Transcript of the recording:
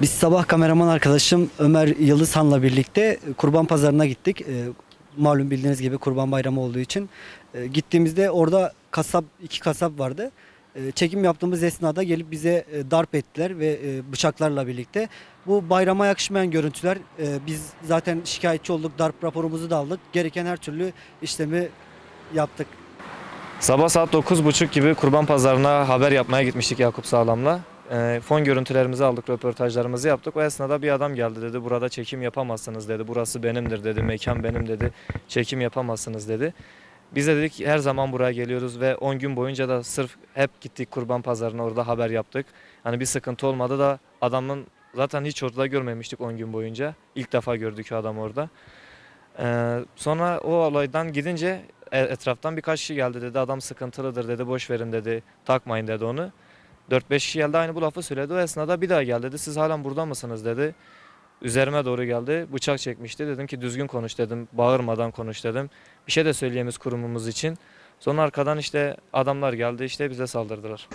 Biz sabah kameraman arkadaşım Ömer Yıldızhan'la birlikte kurban pazarına gittik. Ee, Malum bildiğiniz gibi kurban bayramı olduğu için. Ee, gittiğimizde orada kasap iki kasap vardı. Ee, çekim yaptığımız esnada gelip bize e, darp ettiler ve e, bıçaklarla birlikte. Bu bayrama yakışmayan görüntüler. Ee, biz zaten şikayetçi olduk. Darp raporumuzu da aldık. Gereken her türlü işlemi yaptık. Sabah saat 9.30 gibi kurban pazarına haber yapmaya gitmiştik Yakup Sağlam'la. Ee, fon görüntülerimizi aldık, röportajlarımızı yaptık. O esnada bir adam geldi dedi, burada çekim yapamazsınız dedi, burası benimdir dedi, mekan benim dedi, çekim yapamazsınız dedi. Biz de dedik her zaman buraya geliyoruz ve 10 gün boyunca da sırf hep gittik kurban pazarına orada haber yaptık. Hani bir sıkıntı olmadı da adamın zaten hiç orada görmemiştik 10 gün boyunca. İlk defa gördük adam orada. Ee, sonra o olaydan gidince e- etraftan birkaç kişi geldi dedi adam sıkıntılıdır dedi boş verin dedi takmayın dedi onu. 4-5 kişi geldi aynı bu lafı söyledi. O esnada bir daha geldi dedi siz halen burada mısınız dedi. Üzerime doğru geldi bıçak çekmişti dedim ki düzgün konuş dedim bağırmadan konuş dedim. Bir şey de söyleyemeyiz kurumumuz için. Sonra arkadan işte adamlar geldi işte bize saldırdılar.